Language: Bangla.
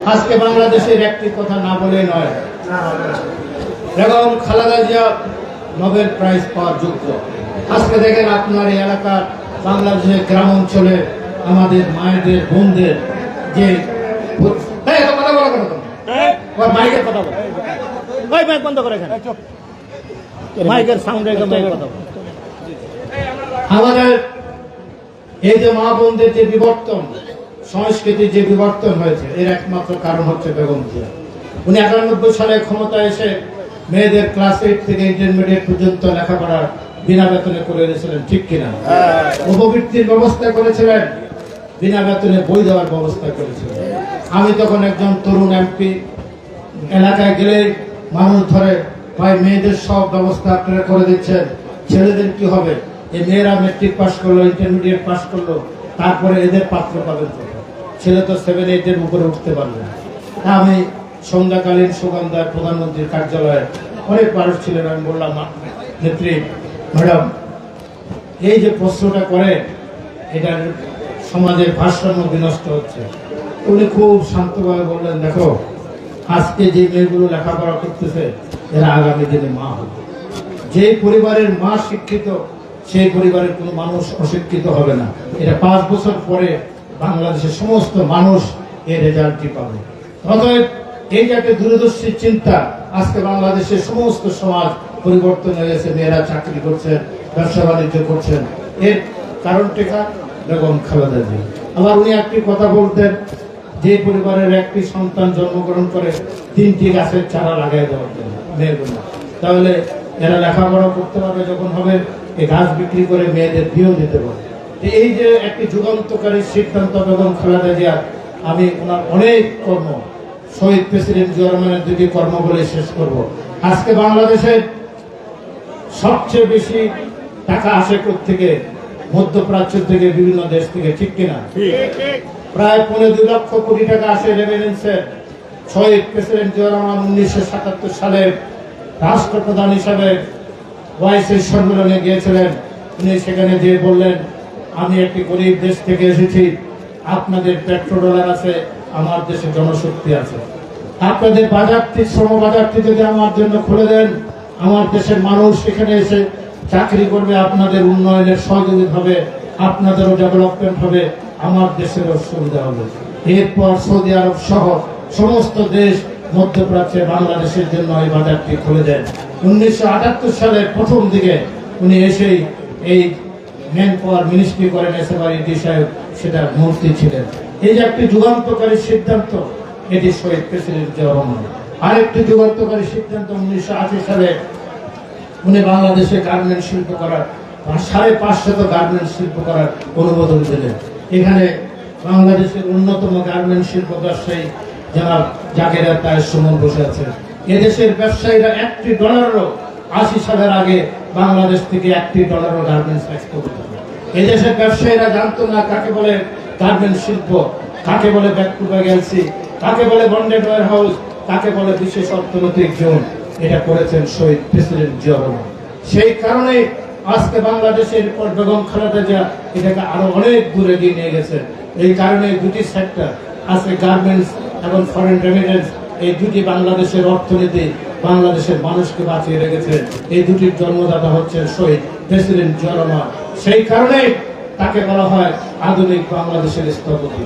আজকে বাংলাদেশের একটি কথা না বলে নয়। বেগম খালেদা জিয়া নোবেল প্রাইজ পাওয়ার যোগ্য। আজকে দেখেন আপনার এই এলাকার বাংলাদেশের গ্রাম অঞ্চলে আমাদের মায়েদের বোনদের যে কথা বলো কেন মাইকের কথা বলো। ওই মাইক বন্ধ করে মাইকের কথা আমাদের এই যে মা বোনদের যে বিবর্তন সংস্কৃতির যে বিবর্তন হয়েছে এর একমাত্র কারণ হচ্ছে বেগম জিয়া। উনি একানব্বই সালে ক্ষমতায় এসে মেয়েদের ক্লাস এইট থেকে ইন্টারমিডিয়েট পর্যন্ত লেখাপড়া বিনা বেতনে করে দিয়েছিলেন ঠিক কিনা? উপবৃত্তির ব্যবস্থা করেছিলেন বিনা বেতনে বই দেওয়ার ব্যবস্থা করেছিলেন। আমি তখন একজন তরুণ এমপি এলাকায় গেলে মানুষ ধরে ভাই মেয়েদের সব ব্যবস্থা আপনারা করে দিচ্ছেন ছেলেদের কি হবে? এই মেয়েরা মেট্রিক পাস করল ইন্টারমিডিয়েট পাস করল তারপরে এদের পাত্র পাবেন ছেলে তো সেভেন এইটের উপরে উঠতে পারবে না। আমি সন্ধ্যাকালীন সুগন্ধার প্রধানমন্ত্রীর কার্যালয়ে অনেক মানুষ ছিলেন, আমি বললাম, "মা- নেত্রী, ম্যাডাম, এই যে প্রশ্নটা করে এটা সমাজের ভারসাম্য বিনষ্ট হচ্ছে। উনি খুব শান্তভাবে বললেন, দেখো, আজকে যে মেয়েগুলো লেখাপড়া করতেছে, এরা আগামী দিনে মা হবে। যে পরিবারের মা শিক্ষিত সেই পরিবারের কোনো মানুষ অশিক্ষিত হবে না। এটা পাঁচ বছর পরে বাংলাদেশের সমস্ত মানুষ এই রেজাল্টটি পাবে। অতএব এই যে একটা দূরদর্শী চিন্তা, আজকে বাংলাদেশের সমস্ত সমাজ পরিবর্তন হয়ে গেছে, মেয়েরা চাকরি করছেন ব্যবসা বাণিজ্য করছেন এর কারণটি কার? বেগম খালেদা জি আবার উনি একটি কথা বলতেন, যে পরিবারের একটি সন্তান জন্মগ্রহণ করে তিনটি গাছের চারা লাগাই দেওয়ার জন্য। মেয়েগুলো। তাহলে এরা লেখাপড়া করতে পারবে যখন হবে এই গাছ বিক্রি করে মেয়েদের বিয়েও দিতে পারবে তো এই যে একটি যুগান্তকারী সিদ্ধান্ত বেগম খালেদা জিয়া আমি ওনার অনেক কর্ম শহীদ প্রেসিডেন্ট জিয়া রহমানের দুটি কর্ম বলে শেষ করব। আজকে বাংলাদেশের সবচেয়ে বেশি টাকা আসে থেকে মধ্যপ্রাচ্য থেকে বিভিন্ন দেশ থেকে ঠিক কিনা? প্রায় পনেরো দুই লক্ষ কোটি টাকা আসে রেভিনেন্সের শহীদ প্রেসিডেন্ট জিয়া রহমান উনিশশো সাতাত্তর সালে রাষ্ট্রপ্রধান হিসাবে ওয়াইসের সম্মেলনে গিয়েছিলেন। উনি সেখানে যেয়ে বললেন, আমি একটি গরিব দেশ থেকে এসেছি। আপনাদের পেট্রোল ডলার আছে, আমার দেশে জনশক্তি আছে। আপনাদের বাজারটি, শ্রম বাজারটি যদি আমার জন্য খুলে দেন, আমার দেশের মানুষ সেখানে এসে চাকরি করবে, আপনাদের উন্নয়নের সহযোগিতা হবে, আপনাদেরও ডেভেলপমেন্ট হবে, আমার দেশেরও সুবিধা হবে। এরপর সৌদি আরব সহ সমস্ত দেশ মধ্যপ্রাচ্যে বাংলাদেশের জন্য এই বাজারটি খুলে দেন। উনিশশো আটাত্তর সালের প্রথম দিকে উনি এসেই এই ম্যান পাওয়ার মিনিস্ট্রি করেন এসএবার ইডি সাহেব সেটা মূর্তি ছিলেন। এই যে একটি যুগান্তকারী সিদ্ধান্ত, এটি শহীদ প্রেসিডেন্ট রহমান। আরেকটি যুগান্তকারী সিদ্ধান্ত উনিশশো আশি সালে উনি বাংলাদেশে গার্মেন্ট শিল্প করার সাড়ে পাঁচশত গার্মেন্ট শিল্প করার অনুমোদন দিলেন। এখানে বাংলাদেশের অন্যতম গার্মেন্ট শিল্প ব্যবসায়ী যারা জাগেরা তায়ের সুমন বসে আছেন। এদেশের ব্যবসায়ীরা একটি ডলারও আশি সালের আগে বাংলাদেশ থেকে একটি ডলারও গার্মেন্টস এক্সপোর্ট করত এদেশের ব্যবসায়ীরা জানতো না কাকে বলে গার্মেন্ট শিল্প, কাকে বলে ব্যাক টু ব্যাক কাকে বলে বন্ডেড ওয়ার হাউস কাকে বলে বিশেষ অর্থনৈতিক জোন। এটা করেছেন শহীদ প্রেসিডেন্ট জিয়া সেই কারণে আজকে বাংলাদেশের বেগম খালেদা জিয়া এটাকে আরও অনেক দূরে এগিয়ে নিয়ে গেছে এই কারণে দুটি সেক্টর আজকে গার্মেন্টস এবং ফরেন রেমিটেন্স এই দুটি বাংলাদেশের অর্থনীতি বাংলাদেশের মানুষকে বাঁচিয়ে রেখেছে। এই দুটির জন্মদাতা হচ্ছেন শহীদ প্রেসিডেন্ট জিয়া সেই কারণে তাকে বলা হয় আধুনিক বাংলাদেশের স্থপতি।